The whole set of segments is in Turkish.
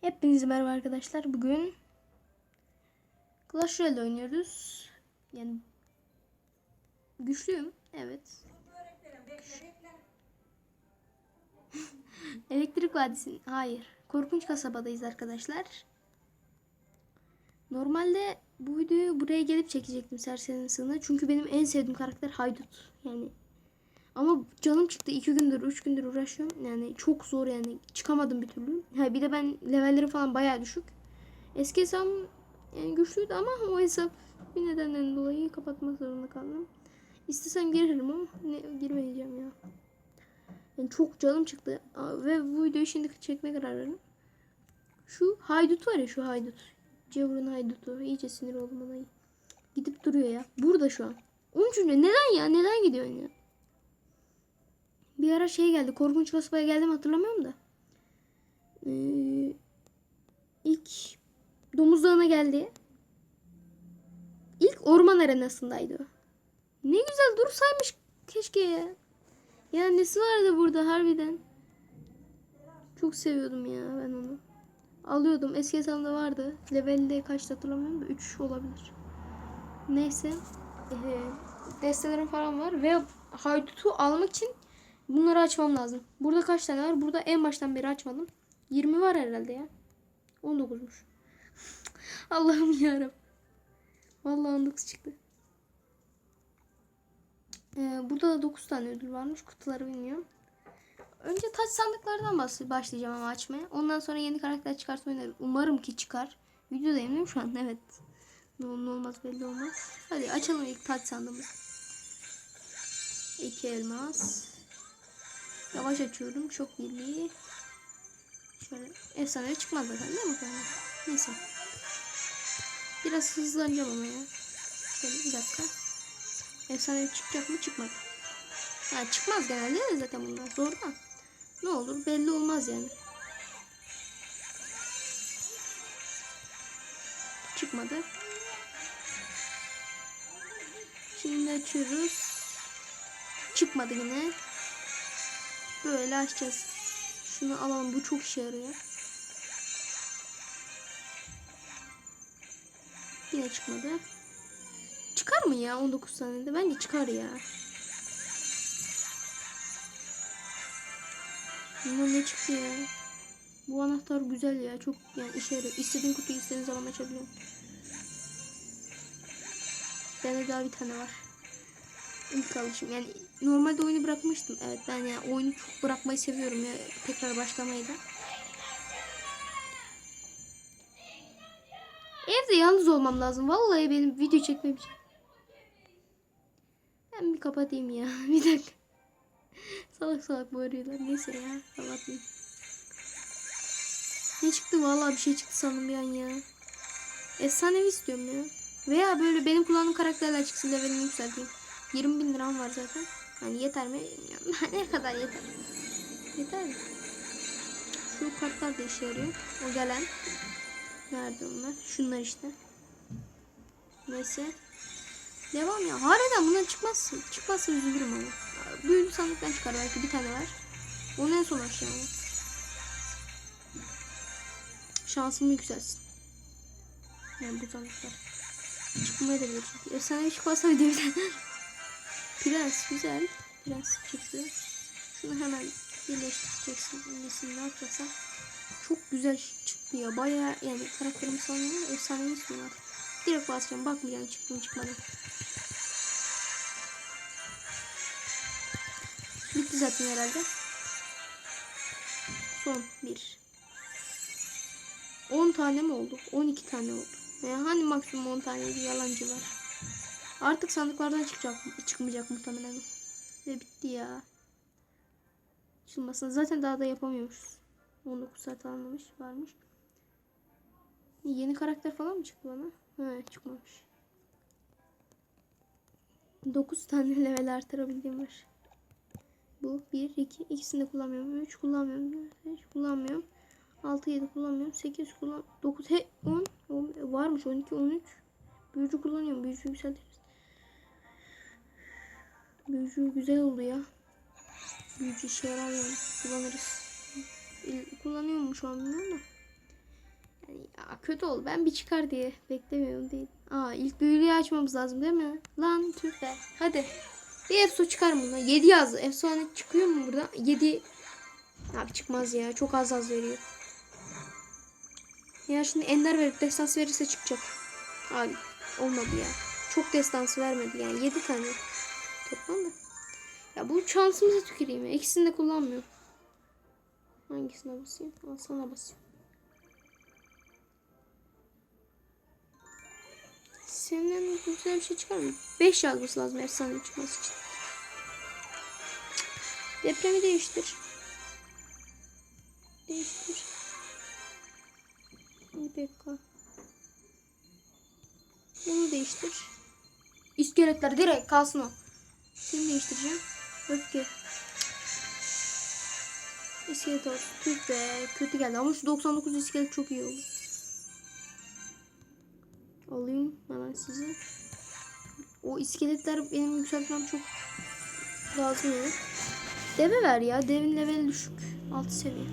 Hepinize merhaba arkadaşlar. Bugün Clash Royale oynuyoruz. Yani güçlüyüm. Evet. Elektrik Vadisi. Hayır. Korkunç kasabadayız arkadaşlar. Normalde bu videoyu buraya gelip çekecektim serserinin sığına. Çünkü benim en sevdiğim karakter Haydut. Yani ama canım çıktı. iki gündür, üç gündür uğraşıyorum. Yani çok zor yani. Çıkamadım bir türlü. Ha, bir de ben levellerim falan bayağı düşük. Eski hesabım yani güçlüydü ama o hesap bir nedenden dolayı kapatmak zorunda kaldım. İstesem girerim ama ne, girmeyeceğim ya. Yani çok canım çıktı. Ve bu videoyu şimdi çekmeye karar verdim. Şu haydut var ya şu haydut. Cevur'un haydutu. İyice sinir oldum ona. Gidip duruyor ya. Burada şu an. 13. Neden ya? Neden gidiyorsun ya? Bir ara şey geldi. Korkunç kasabaya geldim hatırlamıyorum da. Ee, ilk Domuz Dağı'na geldi. İlk orman arenasındaydı. Ne güzel dursaymış keşke ya. Ya nesi vardı burada harbiden. Çok seviyordum ya ben onu. Alıyordum. Eski hesabımda vardı. Levelde kaçtı hatırlamıyorum da 3 olabilir. Neyse. Ee, destelerim falan var ve haydutu almak için bunları açmam lazım. Burada kaç tane var? Burada en baştan beri açmadım. 20 var herhalde ya. 19'muş. Allah'ım yarabbim. Vallahi 19 çıktı. Ee, burada da 9 tane ödül varmış. Kutuları bilmiyorum. Önce taç sandıklardan başlayacağım ama açmaya. Ondan sonra yeni karakter çıkarsa oynarım. Umarım ki çıkar. Videodayım değil mi şu an? Evet. Ne olmaz belli olmaz. Hadi açalım ilk taç sandığımızı. İki elmas. Yavaş açıyorum. Çok birliği. Şöyle efsane çıkmaz zaten değil mi? efendim? Neyse. Biraz hızlanacağım ama ya. Şöyle bir dakika. Efsane çıkacak mı? Çıkmadı. Ya çıkmaz genelde de zaten bunlar. Zor da. Ne olur belli olmaz yani. Çıkmadı. Şimdi açıyoruz. Çıkmadı yine. Böyle açacağız. Şunu alalım. Bu çok işe yarıyor. Yine çıkmadı. Çıkar mı ya 19 tane de? Bence çıkar ya. Bunlar ne çıktı ya? Bu anahtar güzel ya. Çok yani işe yarıyor. İstediğin kutuyu istediğin zaman açabiliyorum. Bende daha bir tane var. İlk alışım. Yani normalde oyunu bırakmıştım. Evet ben yani oyunu çok bırakmayı seviyorum ya. Tekrar başlamayı da. Evde yalnız olmam lazım. Vallahi benim video çekmem için. Ben bir kapatayım ya. Bir dakika. Salak salak bağırıyorlar. Neyse ya. Kapatmayayım. Ne çıktı? Vallahi bir şey çıktı sandım bir ya. Efsanevi istiyorum ya. Veya böyle benim kullandığım karakterler çıksın levelini yükselteyim. 20 bin liram var zaten. Hani yeter mi? ne kadar yeter? Yeter mi? Şu kartlar da işe yarıyor. O gelen. Nerede onlar? Şunlar işte. Neyse. Devam ya. Harbiden bundan çıkmazsa, çıkmazsa üzülürüm ama. Büyülü sandıktan çıkar belki bir tane var. Onu en son aşağı ama. Şansımı yükselsin. Yani bu sandıklar. Çıkmaya da bilir. Efsane çıkmazsa video biter. Prens güzel. Prens çıktı. Şunu hemen birleştireceksin. Nesini ne yapacaksan. Çok güzel çıktı ya. Baya yani karakterimi sanıyorum. Efsane istiyorum artık. Direkt basacağım. Bakmayacağım çıktı mı çıkmadı. Bitti zaten herhalde. Son bir. 10 tane mi oldu? 12 tane oldu. Yani hani maksimum 10 taneydi yalancılar. Artık sandıklardan çıkacak, çıkmayacak muhtemelen. Ve bitti ya. Açılmasın. Zaten daha da yapamıyormuşuz. 19 saat almamış varmış. Yeni karakter falan mı çıktı bana? He çıkmamış. 9 tane level artırabildiğim var. Bu 1, 2, ikisini de kullanmıyorum. 3 kullanmıyorum. 5 kullanmıyorum. 6, 7 kullanmıyorum. 8 kullan 9, he 10, 10 varmış 12, 13. Büyücü kullanıyorum. Büyücü yükseltiriz. Büyücü güzel oldu ya. Büyücü işe yani. Kullanırız. İl- Kullanıyor mu şu an bilmiyorum da. Yani ya kötü oldu. Ben bir çıkar diye beklemiyorum değil. Aa ilk büyülüğü açmamız lazım değil mi? Lan tüh. Hadi. Bir efso çıkar mı buna? 7 yazdı. Efsane çıkıyor mu burada? 7 Abi çıkmaz ya. Çok az az veriyor. Ya şimdi ender verip destans verirse çıkacak. Abi olmadı ya. Çok destans vermedi yani. 7 tane toplam da. Ya bu şansımıza tüküreyim. İkisini de kullanmıyorum. Hangisine basayım? Al sana basayım. Senin güzel bir şey çıkar mı? 5 yazması lazım efsane çıkması için. Depremi değiştir. Değiştir. Bir dakika. Bunu değiştir. İskeletler direkt kalsın o. Seni değiştireceğim. Öfke. İskelet olsun. Tüh be. Kötü geldi ama şu 99 iskelet çok iyi oldu. Alayım hemen sizi. O iskeletler benim yükseltmem çok lazım yani. Deve ver ya. Devin leveli düşük. 6 seviye.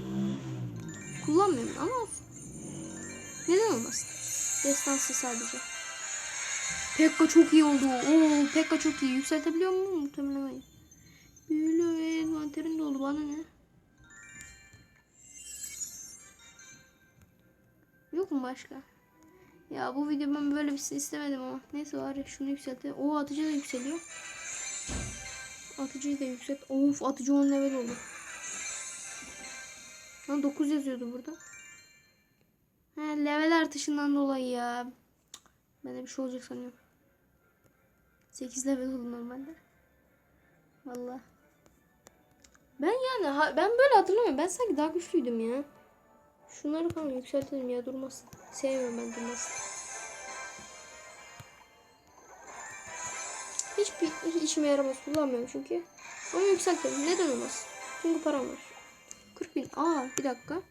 Kullanmıyorum ama olsun. Neden olmasın? Destansı sadece. Pekka çok iyi oldu. Oo, Pekka çok iyi. Yükseltebiliyor mu? Muhtemelen hayır. Büyülü envanterin dolu. Bana ne? Yok mu başka? Ya bu video ben böyle bir şey istemedim ama. Neyse bari şunu yükseltelim. O atıcı da yükseliyor. Atıcıyı da yükselt. Of atıcı 10 level oldu. Lan 9 yazıyordu burada. He level artışından dolayı ya. Ben de bir şey olacak sanıyorum. 8 level oldu normalde. Vallahi. Ben yani ha- ben böyle hatırlamıyorum. Ben sanki daha güçlüydüm ya. Şunları falan yükseltelim ya durmasın. Sevmiyorum ben durmasın. Hiçbir hiç işime yaramaz kullanmıyorum çünkü. Ama yükseltelim. Neden olmaz? Çünkü param var. 40 bin. Aa bir dakika.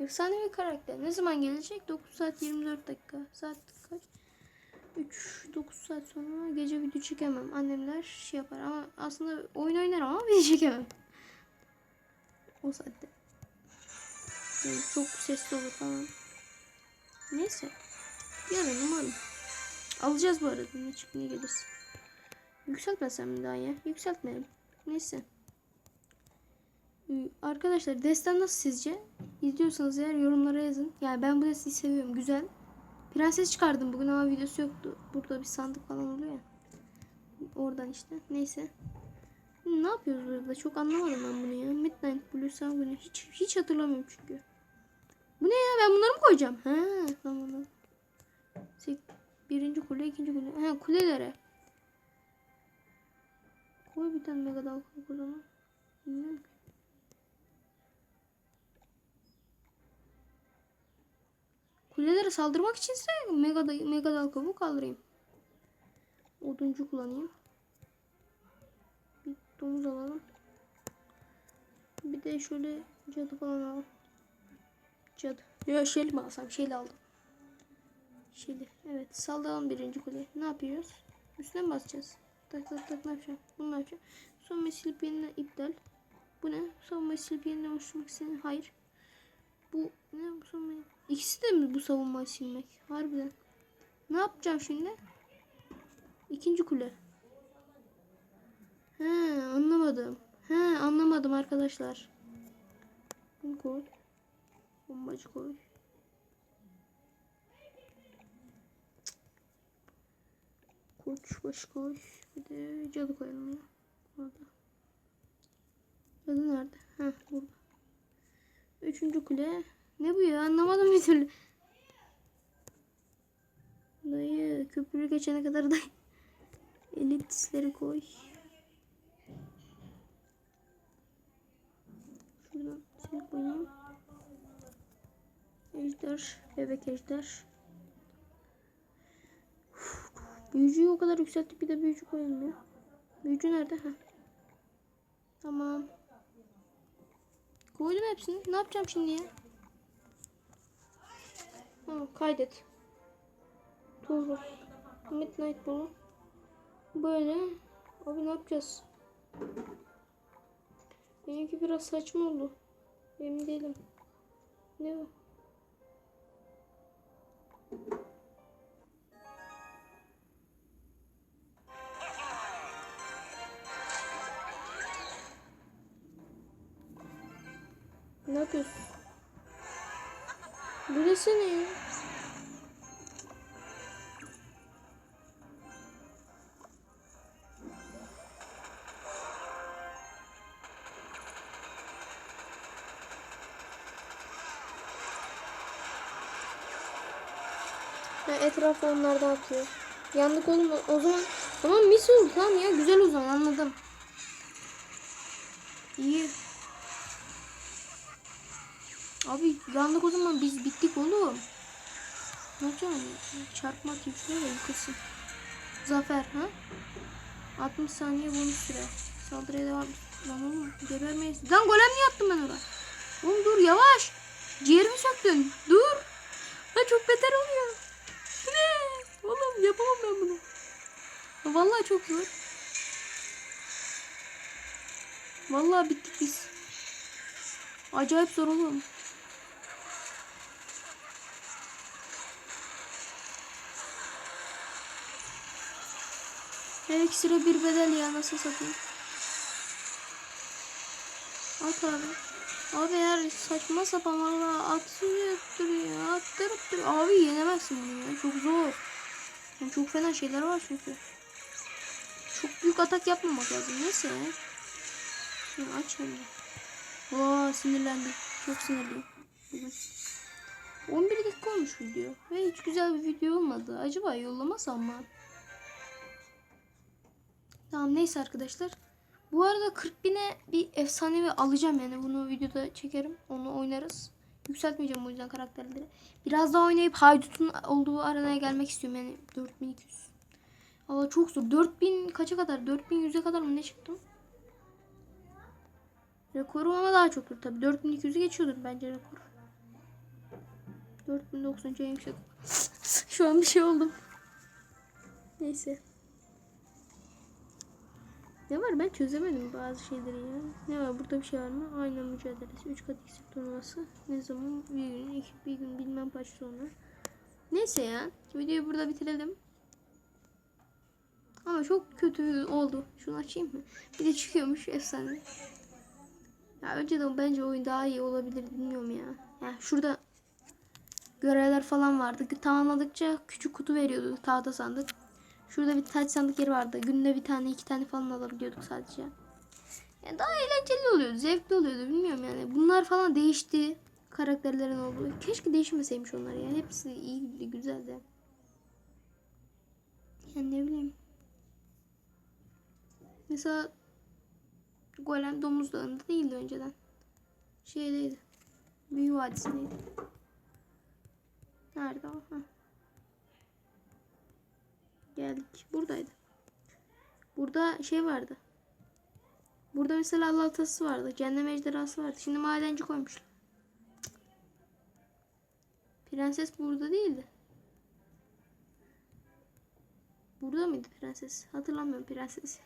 Efsanevi karakter. Ne zaman gelecek? 9 saat 24 dakika. Saat kaç? 3 9 saat sonra gece video çekemem. Annemler şey yapar ama aslında oyun oynarım ama video çekemem. O saatte. Yani çok sesli olur falan. Neyse. Yarın umarım. Alacağız bu arada ne çık ne gelirse. Yükseltmesem mi daha ya? Yükseltmeyelim. Neyse. Ee, Arkadaşlar destan nasıl sizce? İzliyorsanız eğer yorumlara yazın. Yani ben bu desteği seviyorum. Güzel. Prenses çıkardım bugün ama videosu yoktu. Burada bir sandık falan oluyor ya. Oradan işte. Neyse. Ne yapıyoruz burada? Çok anlamadım ben bunu ya. Midnight Blue Sanguine. Hiç, hiç hatırlamıyorum çünkü. Bu ne ya? Ben bunları mı koyacağım? Ha, tamam. Birinci kule, ikinci kule. Ha, kulelere. Koy bir tane mega dal o zaman. Bilmiyorum ki. Kulelere saldırmak içinse mega, mega dal kabuğu kaldırayım. Oduncu kullanayım. Bir domuz alalım. Bir de şöyle cadı falan alalım. Cadı. Ya şeli mi alsam? Şeli aldım. Şeli. Evet. Saldıralım birinci kuleye. Ne yapıyoruz? Üstüne mi basacağız? Tak tak tak ne yapacağım? Bunu ne yapacağım? Son mesil yeniden iptal. Bu ne? Son mesil yeniden oluşturmak istedim. Hayır. Bu ne? Bu mesil- İkisi de mi bu savunmayı silmek? Harbiden. Ne yapacağım şimdi? İkinci kule. He anlamadım. He anlamadım arkadaşlar. Bunu koy. Bombacı koy. Koç başı koy. Bir de cadı koyalım ya. Orada. Cadı nerede? Heh burada. Üçüncü kule. Ne bu ya? Anlamadım bir türlü. Dayı köprü geçene kadar dayı. Elitistleri koy. Şuradan seni koyayım. Ejder, bebek ejder. Uf, Büyücüyü o kadar yükselttik bir de büyücü koyalım ya. Büyücü nerede? Ha. Tamam. Koydum hepsini. Ne yapacağım şimdi ya? Ha, kaydet. Turbo. Midnight Blue. Böyle. Abi ne yapacağız? Benimki biraz saçma oldu. Emin değilim. Ne o? Ne yapıyorsun? Burası ne? Ha, etrafı onlardan atıyor. Yandık oğlum o zaman. Tamam mis oldu tamam ya güzel o zaman anladım. İyi. Yandık o zaman biz bittik oğlum. Ne yapacağım? Çarpma şuraya da yıkılsın. Zafer ha? 60 saniye bonus süre. Saldırıya devam. Lan oğlum gebermeyiz. Lan golem niye attım ben oraya? Oğlum dur yavaş. Ciğerimi söktün. Dur. Ha çok beter oluyor. Ne? Oğlum yapamam ben bunu. Vallahi çok zor. Vallahi bittik biz. Acayip zor oğlum. Her ikisine bir bedel ya nasıl satayım. At abi. Abi eğer saçma sapan valla atıyor duruyor attırıp duruyor. Abi yenemezsin bunu ya çok zor. Yani çok fena şeyler var çünkü. Çok büyük atak yapmamak lazım neyse. Şunu aç şimdi. Oo sinirlendim. Çok sinirliyim. Bugün. 11 dakika olmuş video. Ve hiç güzel bir video olmadı. Acaba yollamasam mı? Tamam neyse arkadaşlar. Bu arada 40 bine bir efsanevi alacağım yani bunu videoda çekerim. Onu oynarız. Yükseltmeyeceğim o yüzden karakterleri. Biraz daha oynayıp haydutun olduğu arenaya gelmek istiyorum yani 4200. Valla çok zor. 4000 kaça kadar? 4100'e kadar mı ne çıktım? Rekorum ama daha çoktur tabi. 4200'ü geçiyordur bence rekor. 4090 en yüksek. Şu an bir şey oldum. Neyse. Ne var ben çözemedim bazı şeyleri ya. Ne var burada bir şey var mı? Aynen mücadelesi. 3 kat eksik turnuvası. Ne zaman? Bir gün, iki, bir gün bilmem kaç sonra. Neyse ya. Videoyu burada bitirelim. Ama çok kötü oldu. Şunu açayım mı? Bir de çıkıyormuş efsane. Ya önceden bence oyun daha iyi olabilir bilmiyorum ya. Ya şurada görevler falan vardı. Tamamladıkça küçük kutu veriyordu tahta sandık. Şurada bir taç sandık yeri vardı. Günde bir tane iki tane falan alabiliyorduk sadece. Yani daha eğlenceli oluyordu. Zevkli oluyordu. Bilmiyorum yani. Bunlar falan değişti. Karakterlerin oldu. Keşke değişmeseymiş onlar yani. Hepsi iyiydi. Güzeldi. Yani ne bileyim. Mesela Golem Domuz Dağı'nda değildi önceden. Şeydeydi. Büyü Vadisi'ndeydi. Nerede o? Heh. Geldik. Buradaydı. Burada şey vardı. Burada mesela Allah tası vardı. Cehennem ejderhası vardı. Şimdi madenci koymuşlar. Prenses burada değildi. Burada mıydı prenses? Hatırlamıyorum prenses.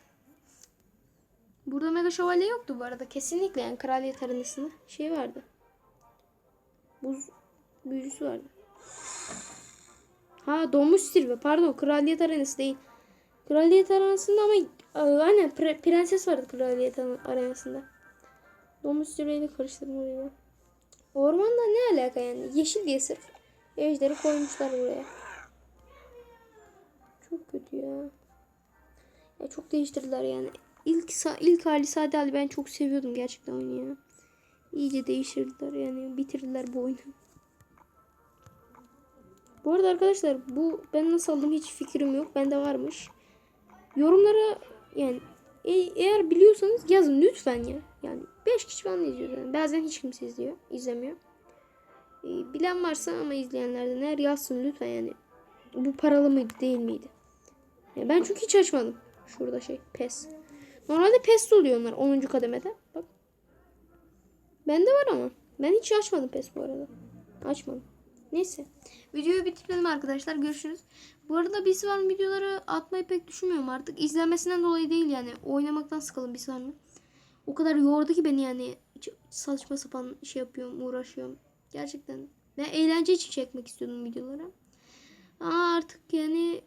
Burada mega şövalye yoktu bu arada. Kesinlikle yani kraliyet arenasında şey vardı. Buz büyücüsü vardı. Ha domuz sirve pardon kraliyet arenası değil. Kraliyet arenasında ama e, aynen pre- prenses vardı kraliyet arenasında. Domuz sirveyle karıştırdım orayı. Ormanda ne alaka yani? Yeşil diye sırf ejderi koymuşlar buraya. Çok kötü ya. Ya çok değiştirdiler yani. İlk ilk hali sade hali ben çok seviyordum gerçekten oyunu ya. İyice değiştirdiler yani bitirdiler bu oyunu. Bu arada arkadaşlar bu ben nasıl aldım hiç fikrim yok. Bende varmış. Yorumlara yani e, eğer biliyorsanız yazın lütfen ya. Yani 5 kişi falan izliyor. Yani. Bazen hiç kimse izliyor, izlemiyor. E, bilen varsa ama izleyenlerden eğer yazsın lütfen yani. Bu paralı mıydı değil miydi? Yani ben çünkü hiç açmadım. Şurada şey pes. Normalde pes oluyor onlar 10. kademede. Bak. Bende var ama. Ben hiç açmadım pes bu arada. Açmadım. Neyse. Videoyu bitirelim arkadaşlar. Görüşürüz. Bu arada bir var videoları atmayı pek düşünmüyorum artık. İzlenmesinden dolayı değil yani. Oynamaktan sıkıldım bir var O kadar yordu ki beni yani saçma sapan şey yapıyorum, uğraşıyorum. Gerçekten. Ben eğlence için çekmek istiyordum videoları. Ama artık yani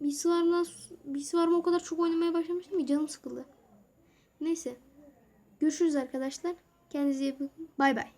bilgisayarımdan bilgisayarıma o kadar çok oynamaya başlamıştım ki canım sıkıldı. Neyse. Görüşürüz arkadaşlar. Kendinize iyi bakın. Bay bay.